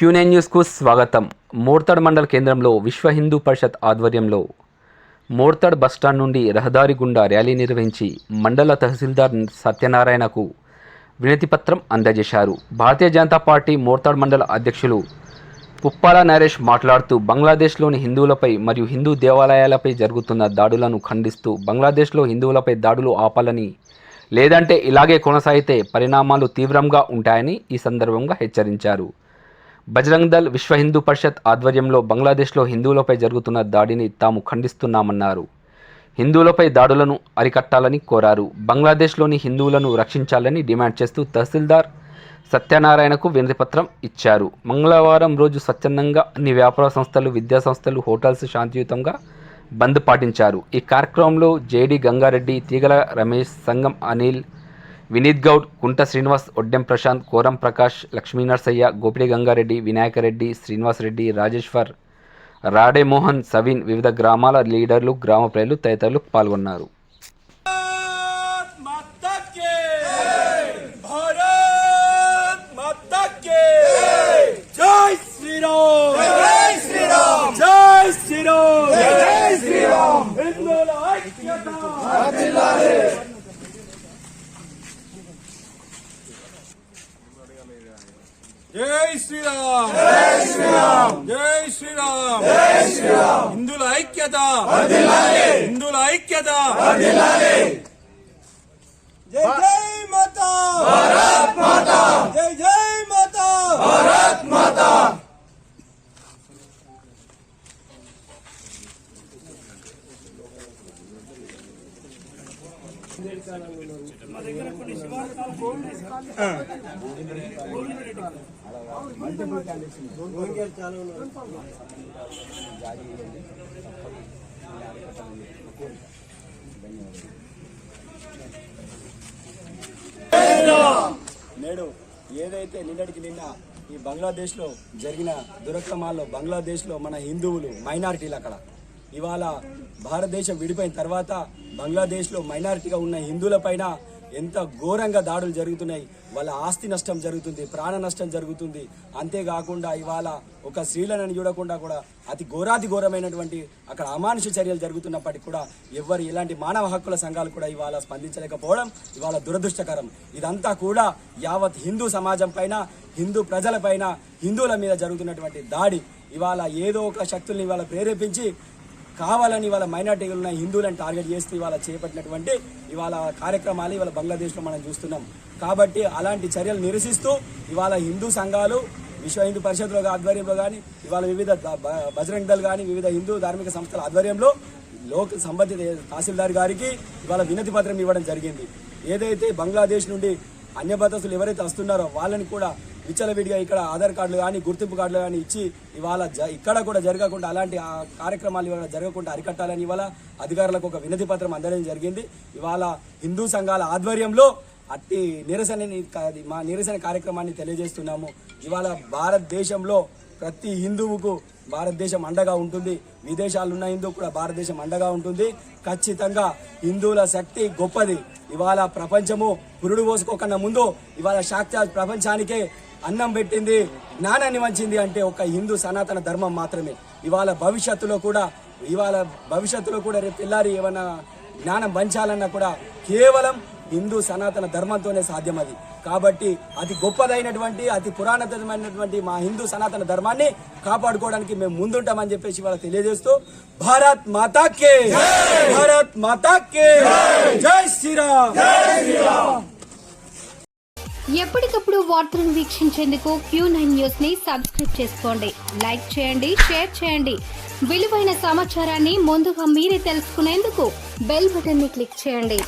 క్యూనే న్యూస్కు స్వాగతం. మోర్తాడ్ మండల కేంద్రంలో విశ్వ హిందూ పరిషత్ ఆధ్వర్యంలో మోర్తాడ్ బస్టాండ్ నుండి రహదారి గుండా ర్యాలీ నిర్వహించి మండల తహసీల్దార్ సత్యనారాయణకు వినతిపత్రం అందజేశారు. భారతీయ జనతా పార్టీ మోర్తాడ్ మండల అధ్యక్షులు పుప్పాల నరేష్ మాట్లాడుతూ బంగ్లాదేశ్లోని హిందువులపై మరియు హిందూ దేవాలయాలపై జరుగుతున్న దాడులను ఖండిస్తూ బంగ్లాదేశ్లో హిందువులపై దాడులు ఆపాలని లేదంటే ఇలాగే కొనసాగితే పరిణామాలు తీవ్రంగా ఉంటాయని ఈ సందర్భంగా హెచ్చరించారు. బజరంగ్ దళ్ విశ్వ హిందూ పరిషత్ ఆధ్వర్యంలో బంగ్లాదేశ్లో హిందువులపై జరుగుతున్న దాడిని తాము ఖండిస్తున్నామన్నారు. హిందువులపై దాడులను అరికట్టాలని కోరారు. బంగ్లాదేశ్లోని హిందువులను రక్షించాలని డిమాండ్ చేస్తూ తహసీల్దార్ సత్యనారాయణకు వినతిపత్రం ఇచ్చారు. మంగళవారం రోజు స్వచ్ఛందంగా అన్ని వ్యాపార సంస్థలు విద్యా సంస్థలు హోటల్స్ శాంతియుతంగా బంద్ పాటించారు. ఈ కార్యక్రమంలో జేడి గంగారెడ్డి తీగల రమేష్ సంగం అనిల్ వినీత్ గౌడ్ కుంట శ్రీనివాస్ ఒడ్డెం ప్రశాంత్ కోరం ప్రకాష్ లక్ష్మీ నర్సయ్య గోపిడి గంగారెడ్డి వినాయకరెడ్డి శ్రీనివాస్ రెడ్డి రాజేశ్వర్ రాడే మోహన్ సవిన్ వివిధ గ్రామాల లీడర్లు గ్రామ ప్రజలు తదితరులు పాల్గొన్నారు. జై శ్రీరామ్. జై శ్రీరామ్. జై శ్రీరామ్. జై శ్రీరామ్. హిందుల ఐక్యత. హిందుల ఐక్యత. జై జై మాతా భారత్ మాతా జై జై మాతా భారత్ మాతా నేడు ఏదైతే నిన్నటికి నిన్న ఈ బంగ్లాదేశ్లో జరిగిన దురక్రమాల్లో బంగ్లాదేశ్లో మన హిందువులు మైనారిటీలు అక్కడ ఇవాళ భారతదేశం విడిపోయిన తర్వాత బంగ్లాదేశ్లో మైనారిటీగా ఉన్న హిందువులపైన ఎంత ఘోరంగా దాడులు జరుగుతున్నాయి. వాళ్ళ ఆస్తి నష్టం జరుగుతుంది ప్రాణ నష్టం జరుగుతుంది. అంతేకాకుండా ఇవాళ ఒక స్త్రీలను చూడకుండా కూడా అతి ఘోరాతి ఘోరమైనటువంటి అక్కడ అమానుష చర్యలు జరుగుతున్నప్పటికీ కూడా ఎవరు ఎలాంటి మానవ హక్కుల సంఘాలు కూడా ఇవాళ స్పందించలేకపోవడం ఇవాళ దురదృష్టకరం. ఇదంతా కూడా యావత్ హిందూ సమాజం పైన హిందూ ప్రజలపైన హిందువుల మీద జరుగుతున్నటువంటి దాడి. ఇవాళ ఏదో ఒక శక్తుల్ని ఇవాళ ప్రేరేపించి కావాలని ఇవాళ మైనార్టీలు ఉన్న హిందువులను టార్గెట్ చేస్తూ ఇవాళ చేపట్టినటువంటి ఇవాళ కార్యక్రమాలు ఇవాళ బంగ్లాదేశ్లో మనం చూస్తున్నాం. కాబట్టి అలాంటి చర్యలు నిరసిస్తూ ఇవాళ హిందూ సంఘాలు విశ్వ హిందూ పరిషత్లో ఆధ్వర్యంలో కానీ ఇవాళ వివిధ బజరంగ్ దళ్ కానీ వివిధ హిందూ ధార్మిక సంస్థల ఆధ్వర్యంలో లోక్ సంబంధిత తహసీల్దార్ గారికి ఇవాళ వినతి పత్రం ఇవ్వడం జరిగింది. ఏదైతే బంగ్లాదేశ్ నుండి అన్యబద్ధస్తులు ఎవరైతే వస్తున్నారో వాళ్ళని కూడా విచ్చలవిడిగా ఇక్కడ ఆధార్ కార్డులు కానీ గుర్తింపు కార్డులు కానీ ఇచ్చి ఇవాళ జ- ఇక్కడ కూడా జరగకుండా అలాంటి ఆ కార్యక్రమాలు ఇవాళ జరగకుండా అరికట్టాలని ఇవాళ అధికారులకు ఒక వినతి పత్రం అందడం జరిగింది. ఇవాళ హిందూ సంఘాల ఆధ్వర్యంలో అట్టి నిరసన మా నిరసన కార్యక్రమాన్ని తెలియజేస్తున్నాము. ఇవాళ భారతదేశంలో ప్రతి హిందువుకు భారతదేశం అండగా ఉంటుంది. విదేశాలు ఉన్న హిందువు కూడా భారతదేశం అండగా ఉంటుంది. ఖచ్చితంగా హిందువుల శక్తి గొప్పది. ఇవాళ ప్రపంచము పురుడు పోసుకోకుండా ముందు ఇవాళ సాక్షాత్ ప్రపంచానికే అన్నం పెట్టింది జ్ఞానాన్ని వంచింది అంటే ఒక హిందూ సనాతన ధర్మం మాత్రమే. ఇవాళ భవిష్యత్తులో కూడా ఇవాళ భవిష్యత్తులో కూడా రేపు తెల్లారి ఏమైనా జ్ఞానం వంచాలన్నా కూడా కేవలం హిందూ సనాతన ధర్మంతోనే సాధ్యం అది కాబట్టి అతి గొప్పదైనటువంటి అతి పురాణతమైనటువంటి మా హిందూ సనాతన ధర్మాన్ని కాపాడుకోవడానికి మేము ముందుంటామని చెప్పేసి వాళ్ళకి తెలియజేస్తూ భారత్ మాతాకే! భారత్ మాతాకే! జై శ్రీరామ్! ఎప్పటికప్పుడు వార్తలను వీక్షించేందుకు క్యూ నైన్ న్యూస్ని సబ్స్క్రైబ్ చేసుకోండి. లైక్ చేయండి షేర్ చేయండి. విలువైన సమాచారాన్ని ముందుగా మీరే తెలుసుకునేందుకు బెల్ బటన్ని క్లిక్ చేయండి.